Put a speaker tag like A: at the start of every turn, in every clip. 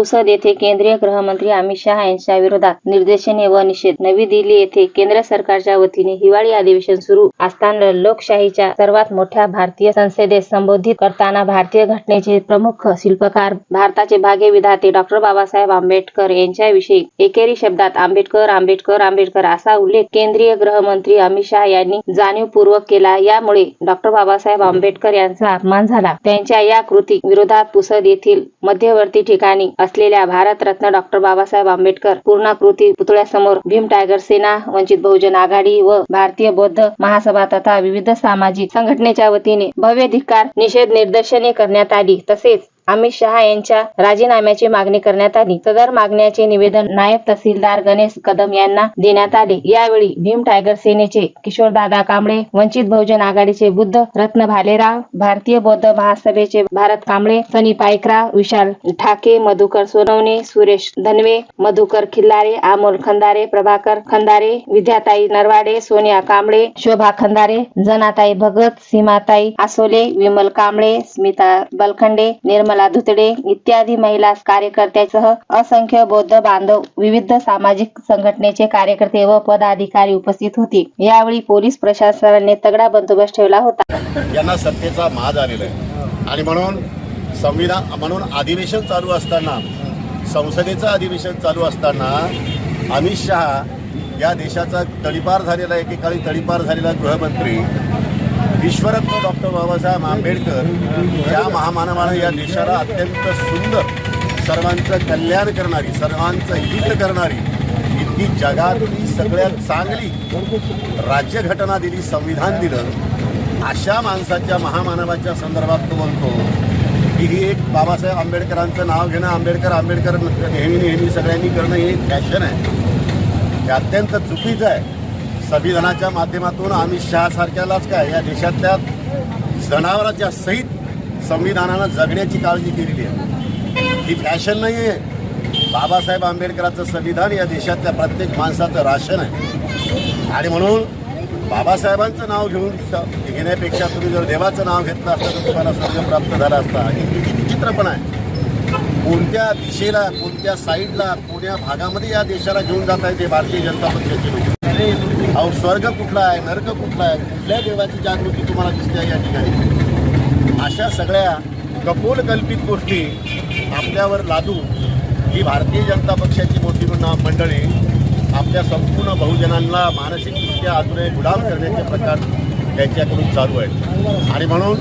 A: पुसद येथे केंद्रीय गृहमंत्री अमित शहा यांच्या विरोधात निर्देशने व निषेध. नवी दिल्ली येथे केंद्र सरकारच्या वतीने हिवाळी अधिवेशन सुरू असताना लोकशाहीच्या सर्वात मोठ्या भारतीय संसदेत संबोधित करताना भारतीय घटनेचे प्रमुख शिल्पकार भारताचे भाग्य विधाते डॉक्टर बाबासाहेब आंबेडकर यांच्याविषयी एकेरी शब्दात आंबेडकर आंबेडकर आंबेडकर असा उल्लेख केंद्रीय गृहमंत्री अमित शहा यांनी जाणीवपूर्वक केला. यामुळे डॉक्टर बाबासाहेब आंबेडकर यांचा अपमान झाला. त्यांच्या या कृती विरोधात पुसद येथील मध्यवर्ती ठिकाणी असलेल्या भारतरत्न डॉक्टर बाबासाहेब आंबेडकर पूर्णाकृती पुतळ्यासमोर भीम टायगर सेना वंचित बहुजन आघाडी व भारतीय बौद्ध महासभा तथा विविध सामाजिक संघटनेच्या वतीने भव्य धिक्कार निषेध निदर्शने करण्यात आली. तसेच अमित शहा यांच्या राजीनाम्याची मागणी करण्यात आली. सदर मागण्याचे निवेदन नायब तहसीलदार गणेश कदम यांना देण्यात आले. यावेळी भीम टायगर सेनेचे किशोरदादा कांबळे वंचित बहुजन आघाडीचे बुद्ध रत्न भालेराव भारतीय बौद्ध महासभेचे भारत कांबळे सनी पायकराव विशाल ठाके मधुकर सोनवणे सुरेश धनवे मधुकर खिल्लारे अमोल खंदारे प्रभाकर खंदारे विद्याताई नरवाडे सोनिया कांबळे शोभा खंदारे जनाताई भगत सीमाताई आसोले विमल कांबळे स्मिता बलखंडे निर्मला धुतडे इत्यादी महिला कार्यकर्त्यासह असंख्य बौद्ध बांधव विविध सामाजिक संघटनेचे कार्यकर्ते व पदाधिकारी उपस्थित होते. यावेळी पोलीस प्रशासनाने तगडा बंदोबस्त ठेवला होता.
B: यांना सत्तेचा माज आलेला आहे. आणि म्हणून संविधान म्हणून अधिवेशन चालू असताना संसदेचं अधिवेशन चालू असताना अमित शहा या देशाचा तडीपार झालेला एकेकाळी तडीपार झालेला गृहमंत्री विश्वरत्न डॉक्टर बाबासाहेब आंबेडकर या महामानवानं या देशाला अत्यंत सुंदर सर्वांचं कल्याण करणारी सर्वांचं हित करणारी इतकी जगातली सगळ्यात चांगली राज्यघटना दिली संविधान दिलं अशा माणसाच्या महामानवाच्या संदर्भात तो म्हणतो की ही एक बाबासाहेब आंबेडकरांचं नाव घेणं आंबेडकर आंबेडकर नेहमी नेहमी सगळ्यांनी करणं हे एक फॅशन आहे. हे अत्यंत चुकीचं आहे. संविधानाच्या माध्यमातून अमित शहासारख्यालाच काय या देशातल्या जनावरांच्या सहित संविधानानं जगण्याची काळजी केलेली आहे. ही फॅशन नाही आहे बाबासाहेब आंबेडकरांचं संविधान या देशातल्या प्रत्येक माणसाचं राशन आहे. आणि म्हणून बाबासाहेबांचं नाव घेऊन घेण्यापेक्षा तुम्ही जर देवाचं नाव घेतलं असतं तर तुम्हाला स्वर्ग प्राप्त झाला असता. हे किती विचित्रपण आहे. कोणत्या दिशेला कोणत्या साईडला कोण्या भागामध्ये या देशाला घेऊन जात आहे ते भारतीय जनता पक्षाचे लोक? अहो स्वर्ग कुठला आहे? नर्क कुठला आहे? कुठल्या देवाची जागृती तुम्हाला दिसते या ठिकाणी? अशा सगळ्या कपोल कल्पित गोष्टी आपल्यावर लादू ही भारतीय जनता पक्षाची मोठी मंडळी आपल्या संपूर्ण बहुजनांना मानसिकदृष्ट्या अजूनही गुलाम करण्याचे प्रकार त्यांच्याकडून चालू आहेत. आणि म्हणून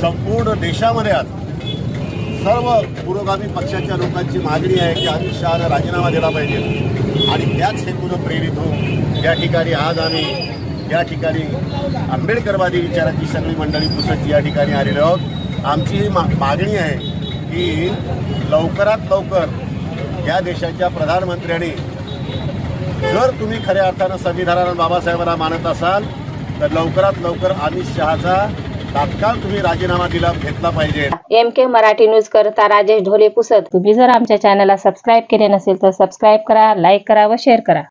B: संपूर्ण देशामध्ये आज सर्व पुरोगामी पक्षाच्या लोकांची मागणी आहे की अमित शहानं राजीनामा दिला पाहिजे. आणि त्याच हेतूनं प्रेरित होऊन या ठिकाणी आज आम्ही या ठिकाणी आंबेडकरवादी विचाराची सगळी मंडळी पुसत या ठिकाणी आलेलो आहोत. आमची ही मा मागणी आहे की लवकरात लवकर या देशाच्या प्रधानमंत्र्यांनी जर तुम्ही खऱ्या अर्थानं संविधानानं बाबासाहेबांना मानत असाल तर लवकरात लवकर अमित शहाचा तात्काळ तुम्ही राजीनामा दिला घेतला पाहिजे.
A: एम के मराठी न्यूज करता राजेश ढोले पुसत. तुम्ही जर आमच्या चॅनलला सबस्क्राईब केले नसेल तर सबस्क्राईब करा लाईक करा व शेअर करा.